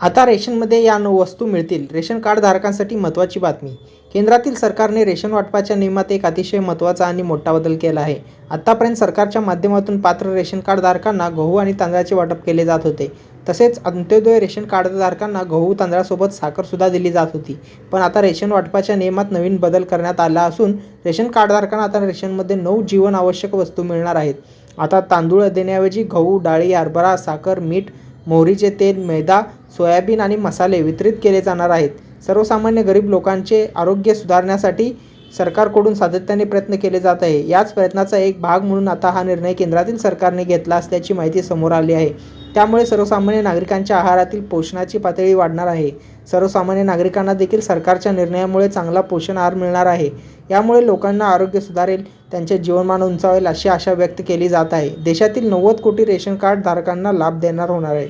आता रेशनमध्ये या नऊ वस्तू मिळतील. रेशन कार्डधारकांसाठी महत्त्वाची बातमी. केंद्रातील सरकारने रेशन वाटपाच्या नियमात एक अतिशय महत्त्वाचा आणि मोठा बदल केला आहे. आत्तापर्यंत सरकारच्या माध्यमातून पात्र रेशन कार्डधारकांना गहू आणि तांदळाचे वाटप केले जात होते. तसेच अंत्योदय रेशन कार्डधारकांना गहू तांदळासोबत साखरसुद्धा दिली जात होती. पण आता रेशन वाटपाच्या नियमात नवीन बदल करण्यात आला असून रेशन कार्डधारकांना आता रेशनमध्ये नऊ जीवन आवश्यक वस्तू मिळणार आहेत. आता तांदूळ देण्याऐवजी गहू डाळी हरभरा साखर मीठ मोहरीचे तेल मैदा सोयाबीन आणि मसाले वितरित केले जाणार आहेत. सर्वसामान्य गरीब लोकांचे आरोग्य सुधारण्यासाठी सरकारकडून सातत्याने प्रयत्न केले जात आहे. याच प्रयत्नाचा एक भाग म्हणून आता हा निर्णय केंद्रातील सरकारने घेतला असल्याची माहिती समोर आली आहे. त्यामुळे सर्वसामान्य नागरिकांच्या आहारातील पोषणाची पातळी वाढणार आहे. सर्वसामान्य नागरिकांना देखील सरकारच्या निर्णयामुळे चांगला पोषण आहार मिळणार आहे. यामुळे लोकांना आरोग्य सुधारेल त्यांचे जीवनमान उंचावेल अशी आशा व्यक्त केली जात आहे. देशातील नव्वद कोटी रेशन कार्ड धारकांना लाभ देणार होणार आहे.